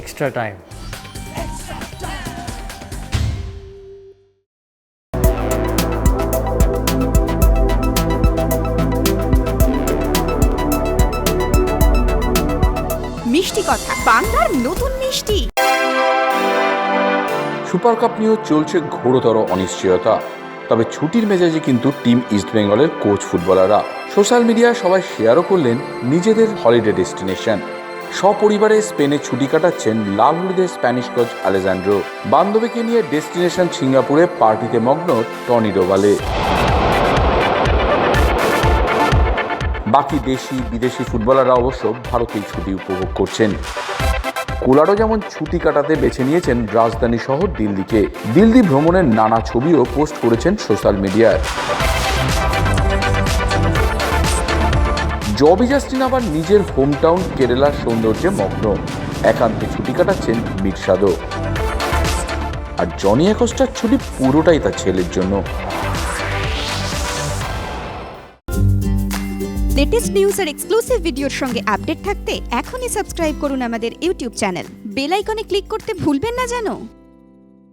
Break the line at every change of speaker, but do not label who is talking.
extra time.
মিষ্টি কথা বাংলার নতুন মিষ্টি।
সুপার কাপ নিয়েও চলছে ঘোরতর অনিশ্চয়তা। তবে ছুটির মেজাজে কিন্তু টিম ইস্টবেঙ্গলের কোচ ফুটবলাররা। সোশ্যাল মিডিয়ায় সবাই শেয়ারও করলেন নিজেদের হলিডে ডেস্টিনেশন। সপরিবারে স্পেনে ছুটি কাটাচ্ছেন লাল হলুদের স্প্যানিশ কোচ আলেজান্ড্রো বান্ধবীকে নিয়ে ডেস্টিনেশন সিঙ্গাপুরে পার্টিতে মগ্ন টনি ডোভালে। বাকি দেশি, বিদেশি ফুটবলাররা অবশ্য ভারতেই ছুটি উপভোগ করছেন। কোলারও যেমন ছুটি কাটাতে বেছে নিয়েছেন রাজধানী শহর দিল্লিকে। দিল্লি ভ্রমণের নানা ছবিও পোস্ট করেছেন সোশ্যাল মিডিয়ায়। জবি জাস্টিন আবার নিজের হোমটাউন কেরালার সৌন্দর্যে মগ্ন। একান্তে ছুটি কাটাচ্ছেন মির্সাদও আর জনি অ্যাকোস্টার ছুটি পুরোটাই তার ছেলের জন্য।
লেটেস্ট নিউজ আর এক্সক্লুসিভ ভিডিওর সঙ্গে আপডেট থাকতে এখনই সাবস্ক্রাইব করুন আমাদের ইউটিউব চ্যানেল বেল আইকনে ক্লিক করতে ভুলবেন না জানো?